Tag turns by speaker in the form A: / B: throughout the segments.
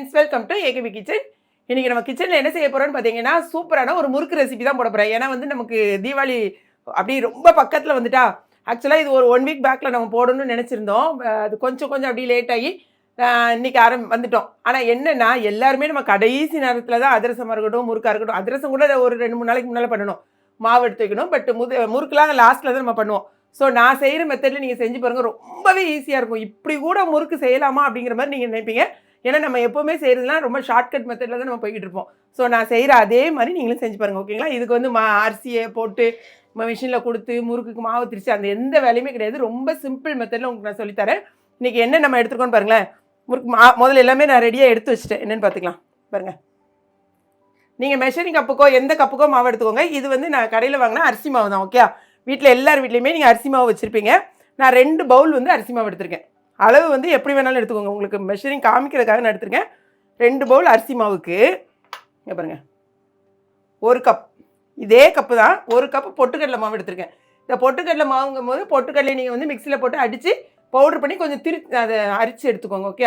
A: Friends welcome to AKP kitchen இன்னைக்கு நம்ம கிச்சனில் என்ன செய்ய போகிறோம்னு பார்த்தீங்கன்னா சூப்பரான ஒரு முறுக்கு ரெசிபி தான் போட போகிறேன் ஏன்னா வந்து நமக்கு தீபாவளி அப்படி ரொம்ப பக்கத்தில் வந்துட்டா ஆக்சுவலாக இது ஒரு ஒன் வீக் பேக்கில் நம்ம போடணும்னு நினச்சிருந்தோம். அது கொஞ்சம் கொஞ்சம் அப்படி லேட் ஆகி இன்றைக்கி இன்னைக்கு ஆரம் வந்துட்டோம். ஆனால் என்னன்னா எல்லாருமே நம்ம கடைசி நேரத்தில் தான் அதிரசமாக இருக்கட்டும் முறுக்காக இருக்கட்டும் அதிரசம் கூட ஒரு ரெண்டு மூணு நாளைக்கு முன்னால் பண்ணணும். மாவு எடுத்து வைக்கணும் பட் முது முறுக்குலாம் லாஸ்ட்டில் தான் நம்ம பண்ணுவோம். ஸோ நான் செய்கிற மெத்தடில் நீங்கள் செஞ்சு பாருங்கள் ரொம்பவே ஈஸியாக இருக்கும். இப்படி கூட முறுக்கு செய்யலாமா அப்படிங்கிற மாதிரி நீங்கள் நினைப்பீங்க. ஏன்னா நம்ம எப்போவுமே செய்கிறதுலாம் ரொம்ப ஷார்ட்கட் மெத்தடில் தான் நம்ம போய்கிட்டு இருப்போம். ஸோ நான் செய்கிற அதே மாதிரி நீங்களும் செஞ்சு பாருங்கள் ஓகேங்களா இதுக்கு வந்து மா அரிசியை போட்டு மிஷினில் கொடுத்து முறுக்குக்கு மாவு திரிச்சு அந்த எந்த வேலையுமே கிடையாது. ரொம்ப சிம்பிள் மெத்தடில் உங்களுக்கு நான் சொல்லித்தரேன் இன்றைக்கி என்ன நம்ம எடுத்துருக்கோன்னு பாருங்களேன். முறுக்கு மா முதல்ல எல்லாமே நான் ரெடியாக எடுத்து வச்சுட்டேன். என்னென்னு பார்த்துக்கலாம் பாருங்கள் நீங்கள் மெஷரிங் கப்புக்கோ எந்த கப்புக்கோ மாவு எடுத்துக்கோங்க. இது வந்து நான் கடையில் வாங்கினா அரிசி மாவு தான் ஓகே வீட்டில் எல்லார் வீட்லேயுமே நீங்கள் அரிசி மாவு வச்சுருப்பீங்க. நான் ரெண்டு பவுல் வந்து அரிசி மாவு எடுத்திருக்கேன். அளவு வந்து எப்படி வேணாலும் எடுத்துக்கோங்க. உங்களுக்கு மெஷரிங் காமிக்கிறதுக்காக நான் எடுத்துருக்கேன். ரெண்டு பவுல் அரிசி மாவுக்கு இங்கே பாருங்க. ஒரு கப் இதே கப்பு தான். ஒரு கப்பு பொட்டுக்கடலை மாவு எடுத்திருக்கேன். இந்த பொட்டுக்கடலை மாவுங்கும் போது பொட்டுக்கடலை நீங்கள் வந்து மிக்சியில் போட்டு அடித்து பவுடர் பண்ணி கொஞ்சம் திரு அதை அரிச்சு எடுத்துக்கோங்க ஓகே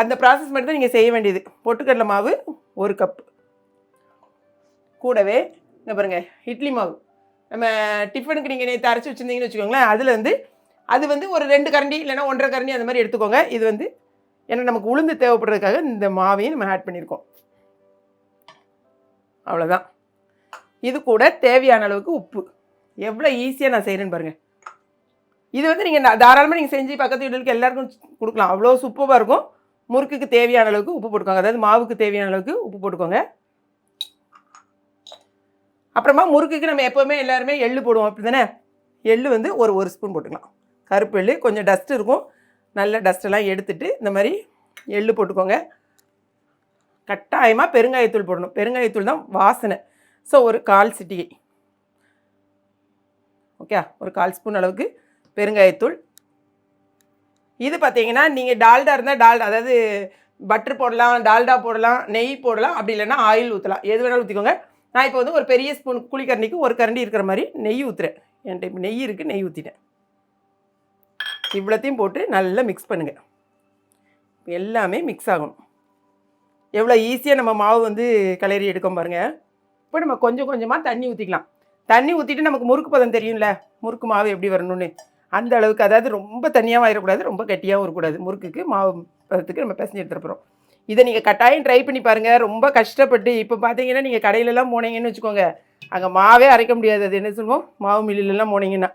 A: அந்த ப்ராசஸ் மட்டும் தான் நீங்கள் செய்ய வேண்டியது. பொட்டுக்கடலை மாவு ஒரு கப் கூடவே இங்கே பாருங்க இட்லி மாவு. நம்ம டிஃபனுக்கு நீங்கள் நேற்று அரைச்சி வச்சுருந்தீங்கன்னு வச்சுக்கோங்களேன். அதில் வந்து அது வந்து ஒரு ரெண்டு கரண்டி இல்லைன்னா ஒன்றரை கரண்டி அந்த மாதிரி எடுத்துக்கோங்க. இது வந்து ஏன்னா நமக்கு உளுந்து தேவைப்படுறதுக்காக இந்த மாவையும் நம்ம ஆட் பண்ணியிருக்கோம். அவ்வளோதான் இது கூட தேவையான அளவுக்கு உப்பு. எவ்வளோ ஈஸியாக நான் செய்கிறேன்னு பாருங்கள் இது வந்து நீங்கள் தாராளமாக நீங்கள் செஞ்சு பக்கத்து வீட்டுக்கு எல்லாருக்கும் கொடுக்கலாம். அவ்வளோ சூப்பராக இருக்கும். முறுக்குக்கு தேவையான அளவுக்கு உப்பு போட்டுக்கோங்க. அதாவது மாவுக்கு தேவையான அளவுக்கு உப்பு போட்டுக்கோங்க. அப்புறமா முறுக்குக்கு நம்ம எப்போவுமே எல்லாருமே எள்ளு போடுவோம். அப்படி தானே எள்ளு வந்து ஒரு ஒரு ஸ்பூன் போட்டுக்கலாம். கருப்பு எள்ளு கொஞ்சம் டஸ்ட் இருக்கும். நல்ல டஸ்ட்டெல்லாம் எடுத்துட்டு இந்த மாதிரி எள்ளு போட்டுக்கோங்க. கட்டாயமாக பெருங்காயத்தூள் போடணும். பெருங்காயத்தூள் தான் வாசனை. ஸோ ஒரு கால் சிட்டிகை. ஓகே ஒரு கால் ஸ்பூன் அளவுக்கு பெருங்காயத்தூள். இது பார்த்தீங்கன்னா நீங்கள் டால்டா இருந்தால் டால்டா அதாவது பட்டர் போடலாம் டால்டா போடலாம் நெய் போடலாம். அப்படி இல்லைன்னா ஆயில் ஊற்றலாம் எது வேணாலும் ஊற்றிக்கோங்க நான் இப்போ வந்து ஒரு பெரிய ஸ்பூன் குழிக்கரண்டிக்கு ஒரு கரண்டி இருக்கிற மாதிரி நெய் ஊற்றுறேன் என்கிட்ட இப்போ நெய் இருக்குது நெய் ஊற்றிட்டேன் இவ்வளோத்தையும் போட்டு நல்லா மிக்ஸ் பண்ணுங்கள் எல்லாமே மிக்ஸ் ஆகணும். எவ்வளோ ஈஸியாக நம்ம மாவு வந்து கிளறி எடுக்கோம் பாருங்கள் இப்போ நம்ம கொஞ்சம் கொஞ்சமாக தண்ணி ஊற்றிக்கலாம் தண்ணி ஊற்றிட்டு நமக்கு முறுக்கு பதம் தெரியும்ல? முறுக்கு மாவு எப்படி வரணும்னு. அந்த அளவுக்கு அதாவது ரொம்ப தண்ணியாகவும் ஆயிடக்கூடாது ரொம்ப கட்டியாகவும் இருக்கக்கூடாது. முறுக்குக்கு மாவு பதத்துக்கு நம்ம பிசைஞ்சு எடுத்துகிட்டு போகிறோம் இதை நீங்கள் கட்டாயம் ட்ரை பண்ணி பாருங்கள் ரொம்ப கஷ்டப்பட்டு இப்போ பார்த்தீங்கன்னா நீங்கள் கடையிலலாம் போனீங்கன்னு வச்சுக்கோங்க. அங்கே மாவே அரைக்க முடியாது. அது என்ன சொல்லுவோம்? மாவு மில்லுலலாம் போனீங்கன்னா.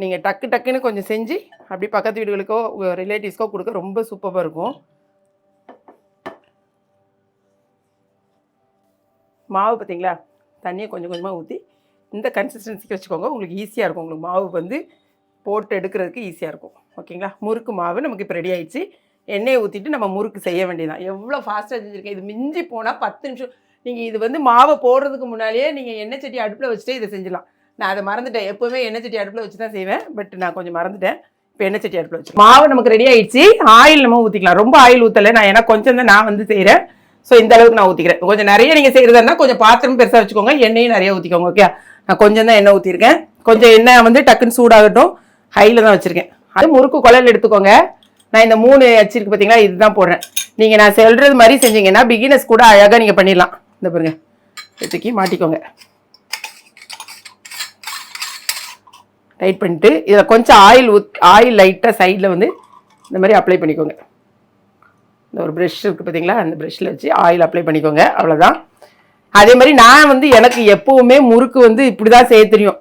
A: நீங்கள் டக்கு டக்குன்னு கொஞ்சம் செஞ்சு அப்படி பக்கத்து வீடுகளுக்கோ ரிலேட்டிவ்ஸ்க்கோ கொடுக்க ரொம்ப சூப்பராக இருக்கும். மாவு பார்த்தீங்களா தண்ணியை கொஞ்சம் கொஞ்சமாக ஊற்றி இந்த கன்சிஸ்டன்சிக்கு வச்சுக்கோங்க. உங்களுக்கு ஈஸியாக இருக்கும். உங்களுக்கு மாவு வந்து போட்டு எடுக்கிறதுக்கு ஈஸியாக இருக்கும். ஓகேங்களா? முறுக்கு மாவு நமக்கு இப்போ ரெடி ஆயிடுச்சு. எண்ணெயை ஊற்றிட்டு நம்ம முறுக்கு செய்ய வேண்டியதான் எவ்வளோ ஃபாஸ்ட்டாக செஞ்சுருக்கேன் இது மிஞ்சி போனால் பத்து நிமிஷம். நீங்கள் இது வந்து மாவை போடுறதுக்கு முன்னாடியே நீங்கள் எண்ணெய் சட்டி அடுப்பில் வச்சுட்டு இதை செஞ்சிடலாம். நான் அதை மறந்துட்டேன். எப்போவுமே எண்ணெய் சட்டி அடுப்பில் வச்சு தான் செய்வேன். பட் நான் கொஞ்சம் மறந்துட்டேன். இப்போ எண்ணெய் சட்டி அடுப்பில் வச்சு மாவு நமக்கு ரெடி ஆயிடுச்சு. ஆயில் நம்ம ஊற்றிக்கலாம் ரொம்ப ஆயில் ஊற்றலை நான் ஏன்னா கொஞ்சம் தான் நான் வந்து செய்கிறேன் ஸோ இந்த அளவுக்கு நான் ஊற்றிக்கிறேன் கொஞ்சம் நிறைய நீங்கள் செய்கிறதா கொஞ்சம் பாத்திரம் பெருசாக வச்சுக்கோங்க. எண்ணெயும் நிறைய ஊற்றிக்கோங்க ஓகே நான் கொஞ்சம் தான் எண்ணெய் ஊற்றிருக்கேன் கொஞ்சம் எண்ணெய் வந்து டக்குன்னு சூடாகட்டும். ஹையில் தான் வச்சுருக்கேன். அது முறுக்கு குழல் எடுத்துக்கோங்க. நான் இந்த மூணு வச்சிருக்கு பார்த்தீங்களா இதுதான் போடுறேன். நீங்கள் நான் சொல்கிறது மாதிரி செஞ்சீங்கன்னா பிகினஸ் கூட அழகாக நீங்கள் பண்ணிடலாம். இந்த பாருங்க. எடுத்துக்கி மாட்டிக்கோங்க. டைட் பண்ணிட்டு இதில் கொஞ்சம் ஆயில் ஊத் ஆயில் லைட்டாக சைடில் வந்து இந்த மாதிரி அப்ளை பண்ணிக்கோங்க. இந்த ஒரு ப்ரெஷ் இருக்குது பார்த்தீங்களா அந்த ப்ரெஷ்ஷில் வச்சு ஆயில் அப்ளை பண்ணிக்கோங்க. அவ்வளோதான் அதே மாதிரி நான் வந்து எனக்கு எப்போவுமே முறுக்கு வந்து இப்படி தான் செய்ய தெரியும்.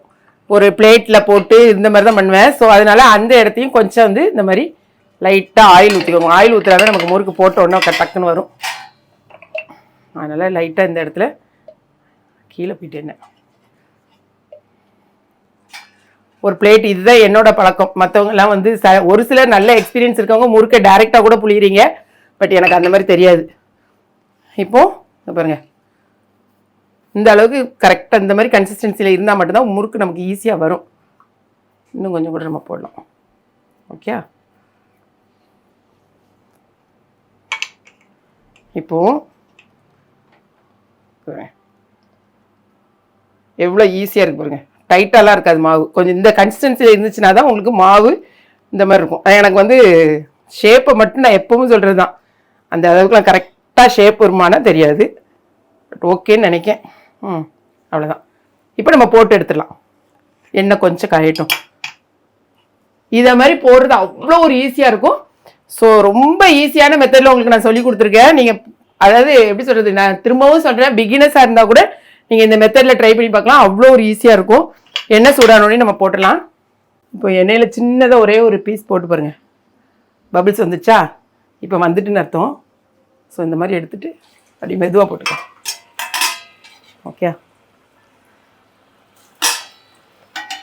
A: ஒரு பிளேட்டில் போட்டு இந்த மாதிரி தான் பண்ணுவேன். ஸோ அதனால் அந்த இடத்தையும் கொஞ்சம் வந்து இந்த மாதிரி லைட்டாக ஆயில் ஊற்றிக்கோங்க ஆயில் ஊற்றுறாதான் நமக்கு முறுக்கு போட்ட உடனே டக்குன்னு வரும். அதனால் லைட்டாக இந்த இடத்துல கீழே போயிட்டு என்ன ஒரு பிளேட் இதுதான் என்னோட பழக்கம். மற்றவங்கலாம் வந்து ச ஒரு சிலர் நல்ல எக்ஸ்பீரியன்ஸ் இருக்கவங்க முறுக்க டைரெக்டாக கூட புளியிறீங்க. பட் எனக்கு அந்த மாதிரி தெரியாது. இப்போது பாருங்கள் இந்த அளவுக்கு கரெக்டாக இந்த மாதிரி கன்சிஸ்டன்சியில் இருந்தால் மட்டும்தான் முறுக்கு நமக்கு ஈஸியாக வரும். இன்னும் கொஞ்சம் கூட நம்ம போடலாம். ஓகே இப்போ எவ்வளோ ஈஸியாக இருக்கு பாருங்கள் டைட்டாலாம் இருக்காது மாவு. கொஞ்சம் இந்த கன்சிஸ்டன்சியில் இருந்துச்சுன்னா தான் உங்களுக்கு மாவு இந்த மாதிரி இருக்கும். எனக்கு வந்து ஷேப்பை மட்டும் நான் எப்பவும் சொல்கிறது தான் அந்த அளவுக்குலாம் கரெக்டாக ஷேப் வருமானா தெரியாது. பட் ஓகேன்னு நினைக்கேன். ம் அவ்வளோதான் இப்போ நம்ம போட்டு எடுத்துடலாம். எண்ணெய் கொஞ்சம் காயட்டும். இதை மாதிரி போடுறது அவ்வளோ ஒரு ஈஸியாக இருக்கும். ஸோ ரொம்ப ஈஸியான மெத்தடில் உங்களுக்கு நான் சொல்லி கொடுத்துருக்கேன். நீங்கள் அதாவது எப்படி சொல்கிறது நான் திரும்பவும் சொல்கிறேன் பிகினஸாக இருந்தால் கூட நீங்கள் இந்த மெத்தடில் ட்ரை பண்ணி பார்க்கலாம். அவ்வளோ ஒரு ஈஸியாக இருக்கும். எண்ணெய் சூடானோடனே நம்ம போட்டுடலாம். இப்போ எண்ணெயில் சின்னதாக ஒரே ஒரு பீஸ் போட்டு பாருங்கள் பபிள்ஸ் வந்துச்சா? இப்போ வந்துட்டுன்னு அர்த்தம். ஸோ இந்த மாதிரி எடுத்துகிட்டு அப்படி மெதுவாக போட்டுக்கோ ஓகே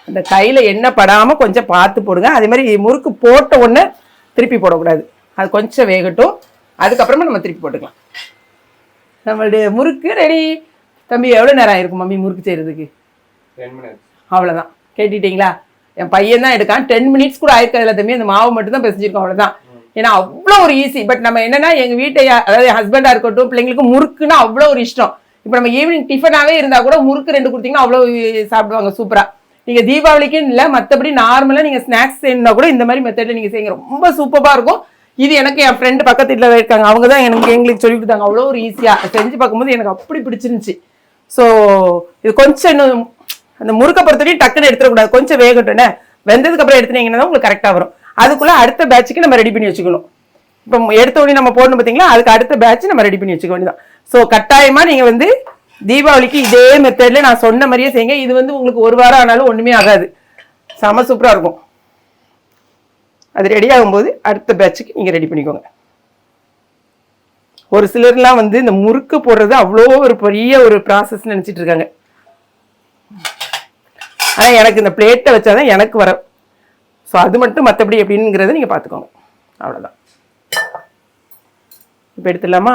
A: அந்த கையில் எண்ணெய் படாமல் கொஞ்சம் பார்த்து போடுங்க. அதே மாதிரி முறுக்கு போட்ட உடனே திருப்பி போடக்கூடாது. அது கொஞ்சம் வேகட்டும். அதுக்கப்புறமா நம்ம திருப்பி போட்டுக்கலாம். நம்மளுடைய முறுக்கு ரெடி தம்பி எவ்வளோ நேரம் ஆயிருக்கும் மம்மி முறுக்கு செய்கிறதுக்கு
B: டென் மினிட்ஸ்
A: அவ்வளோதான் கேட்டுட்டீங்களா? என் பையன் தான் எடுக்கான். டென் மினிட்ஸ் கூட ஆயிருக்காதுல தம்பி. அந்த மாவு மட்டும் தான் பிசைஞ்சிருக்கோம் அவ்வளோதான் ஏன்னா அவ்வளோ ஒரு ஈஸி பட் நம்ம என்னன்னா எங்கள் வீட்டை அதாவது ஹஸ்பண்டாக இருக்கட்டும் பிள்ளைங்களுக்கு முறுக்குன்னா அவ்வளோ ஒரு இஷ்டம். இப்போ நம்ம ஈவினிங் டிஃபனாகவே இருந்தால் கூட முறுக்கு ரெண்டு கொடுத்தீங்கன்னா அவ்வளோ சாப்பிடுவாங்க சூப்பராக நீங்கள் தீபாவளிக்குன்னு இல்லை மற்றபடி நார்மலாக நீங்கள் ஸ்நாக்ஸ் செய்யணும்னா கூட இந்த மாதிரி மெத்தடில் நீங்கள் செய்யுங்க. ரொம்ப சூப்பராக இருக்கும். இது எனக்கு என் ஃப்ரெண்டு பக்கத்து வீட்டில் இருக்காங்க. அவங்க தான் எனக்கு எங்களுக்கு சொல்லி கொடுத்தாங்க. அவ்வளோ ஒரு ஈஸியாக செஞ்சு பார்க்கும்போது எனக்கு அப்படி பிடிச்சிருந்துச்சி. ஸோ இது கொஞ்சம் இன்னும் அந்த முறுக்க பொறுத்தவரையும் டக்குன்னு எடுத்துடக்கூடாது. கொஞ்சம் வேகட்டும்னே வெந்ததுக்கு அப்புறம் எடுத்துனீங்கன்னா உங்களுக்கு கரெக்டாக வரும். அதுக்குள்ளே அடுத்த பேட்சுக்கு நம்ம ரெடி பண்ணி வச்சுக்கணும். இப்போ எடுத்த உடனே நம்ம போடணும் பார்த்தீங்களா? அதுக்கு அடுத்த பேட்ச் நம்ம ரெடி பண்ணி வச்சுக்க வேண்டியதான் ஸோ கட்டாயமாக நீங்கள் வந்து தீபாவளிக்கு இதே மெத்தடில் நான் சொன்ன மாதிரியே செய்யுங்க. இது வந்து உங்களுக்கு ஒரு வாரம் ஆனாலும் ஒன்றுமே ஆகாது. செம சூப்பராக இருக்கும். அது ரெடி ஆகும்போது அடுத்த பேட்சுக்கு நீங்கள் ரெடி பண்ணிக்கோங்க. ஒரு சிலர்லாம் வந்து இந்த முறுக்கு போடுறது அவ்வளோ ஒரு பெரிய ஒரு ப்ராசஸ் நினச்சிட்டு இருக்காங்க. ஆனால் எனக்கு இந்த பிளேட்டை வச்சாதான் எனக்கு வர. ஸோ அது மட்டும் மற்றபடி எப்படிங்கிறத நீங்கள் பார்த்துக்கோங்க அவ்வளோதான் இப்போ எடுத்துடலாமா?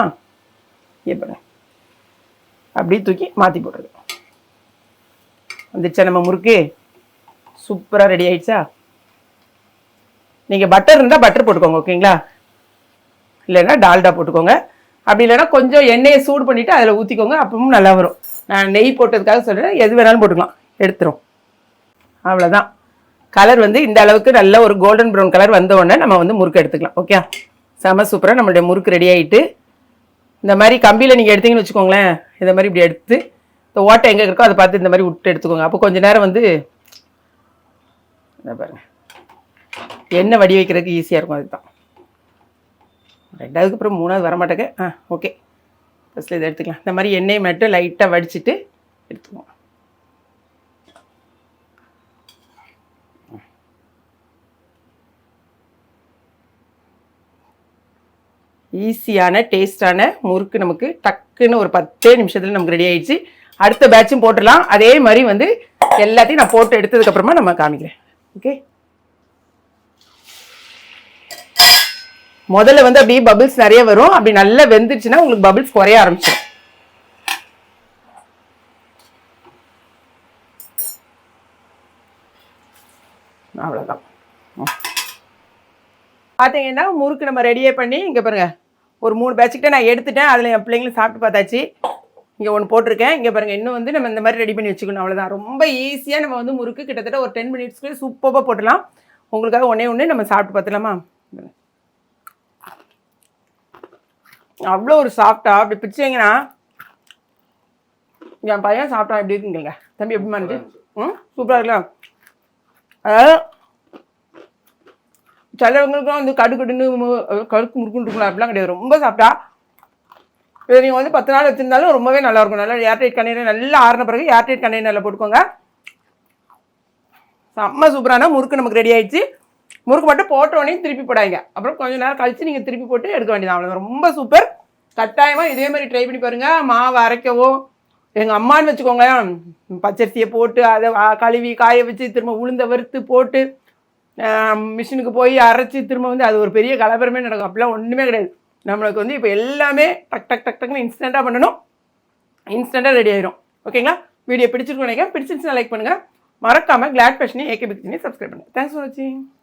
A: எப்படி அப்படியே தூக்கி மாற்றி போடுறது. வந்துச்சா நம்ம முறுக்கு? சூப்பராக ரெடி ஆயிடுச்சா? நீங்கள் பட்டர் இருந்தால் பட்டர் போட்டுக்கோங்க ஓகேங்களா? இல்லைன்னா டால்டா போட்டுக்கோங்க. அப்படி இல்லைன்னா கொஞ்சம் எண்ணெயை சூடு பண்ணிவிட்டு அதில் ஊற்றிக்கோங்க அப்பவும் நல்லா வரும். நான் நெய் போட்டதுக்காக சொல்கிறேன் எது வேணாலும் போட்டுக்கலாம். எடுத்துரும். அவ்வளோதான் கலர் வந்து இந்த அளவுக்கு நல்ல ஒரு கோல்டன் ப்ரௌன் கலர் வந்த உடனே நம்ம வந்து முறுக்கு எடுத்துக்கலாம் ஓகே செம சூப்பராக நம்மளுடைய முறுக்கு ரெடி ஆகிட்டு இந்த மாதிரி கம்பியில் நீங்கள் எடுத்தீங்கன்னு வச்சுக்கோங்களேன் இந்த மாதிரி இப்படி எடுத்து இந்த ஓட்டை எங்கே இருக்கோ அதை பார்த்து இந்த மாதிரி விட்டு எடுத்துக்கோங்க. அப்போ கொஞ்சம் நேரம் வந்து இதை பாருங்க. எண்ணெய் வடி வைக்கிறதுக்கு ஈஸியாக இருக்கும் அதுதான். ரெண்டாவதுக்கு அப்புறம் மூணாவது வரமாட்டேங்க. ஆ ஓகே ஃபஸ்ட்டில் இதை எடுத்துக்கலாம். இந்த மாதிரி எண்ணெய் மட்டும் லைட்டாக வடிச்சிட்டு எடுத்துக்குவோம். ஈஸியான டேஸ்டான முறுக்கு நமக்கு டக்குன்னு ஒரு பத்தே நிமிஷத்தில் நமக்கு ரெடி ஆயிடுச்சு. அடுத்த பேட்சும் போட்டுடலாம். அதே மாதிரி வந்து எல்லாத்தையும் நான் போட்டு எடுத்ததுக்கப்புறமா நம்ம காமிக்கிறேன். ஓகே முதல்ல வந்து அப்படியே பபிள்ஸ் நிறைய வரும். அப்படி நல்லா வெந்துச்சுன்னா உங்களுக்கு பபிள்ஸ் குறைய ஆரம்பிச்சிடும். அவ்வளோதான் பார்த்தீங்கன்னா முறுக்கு நம்ம ரெடியே பண்ணி இங்கே பாருங்கள் ஒரு மூணு பேட்சுக்கிட்ட நான் எடுத்துட்டேன். அதில் என் பிள்ளைங்களும் சாப்பிட்டு பார்த்தாச்சு. இங்கே ஒன்று போட்டிருக்கேன். இங்கே பாருங்கள் இன்னும் வந்து நம்ம இந்த மாதிரி ரெடி பண்ணி வச்சுக்கணும். அவ்வளோதான் ரொம்ப ஈஸியாக நம்ம வந்து முறுக்கு கிட்டத்தட்ட ஒரு டென் மினிட்ஸ்க்குள்ளே சூப்பராக போட்டுடலாம். உங்களுக்காக ஒன்றே ஒன்று நம்ம சாப்பிட்டு பார்த்துலாமா அவ்வளோ ஒரு சாஃப்டாக அப்படி பிடிச்சிங்கன்னா என் பையன் சாப்பிட்டான். எப்படி இருக்குங்க தம்பி எப்படி இருந்துச்சு. ம்? சூப்பராக இருக்கலாம் அதாவது சிலவங்களுக்குலாம் வந்து கடு கடுன்னு கடுக்கு முறுக்குன்னு இருக்கலாம் அப்படிலாம் கிடையாது. ரொம்ப சாப்பிட்டா இதை நீங்கள் வந்து பத்து நாள் வச்சுருந்தாலும் ரொம்பவே நல்லாயிருக்கும். நல்லா ஏர்டைட் கண்டெய்னர் நல்லா ஆறின பிறகு ஏர்டைட் கண்டெய்னரில் போட்டுக்கோங்க. செம்ம சூப்பரான முறுக்கு நமக்கு ரெடி ஆயிடுச்சு. முறுக்கு மட்டும் போட்ட உடனே திருப்பி போடாங்க அப்புறம் கொஞ்ச நேரம் கழிச்சு நீங்கள் திருப்பி போட்டு எடுக்க வேண்டியது அவ்வளோ ரொம்ப சூப்பர். கட்டாயமாக இதே மாதிரி ட்ரை பண்ணி பாருங்கள் மாவு அரைக்கவோ எங்கள் அம்மான்னு வச்சுக்கோங்களேன் பச்சரிசியை போட்டு அதை கழுவி காய வச்சு திரும்ப உளுந்த வறுத்து போட்டு மிஷினுக்கு போய் அரைச்சி திரும்ப வந்து அது ஒரு பெரிய கலவரமே நடக்கும். அப்படிலாம் ஒன்றுமே கிடையாது. நம்மளுக்கு வந்து இப்போ எல்லாமே டக் டக் டக் டக்னு இன்ஸ்டண்ட்டாக பண்ணணும். இன்ஸ்டண்ட்டாக ரெடி ஆயிரும். ஓகேங்களா வீடியோ பிடிச்சிருக்கோம் நினைக்கிறேன். பிடிச்சிருச்சுன்னா லைக் பண்ணுங்கள் மறக்காமல் கிளாட் பேஷனையும் ஏகே பிக்சினே சப்ஸ்கிரைப் பண்ணுங்கள் தேங்க்ஸ் ஃபார் வாட்சிங்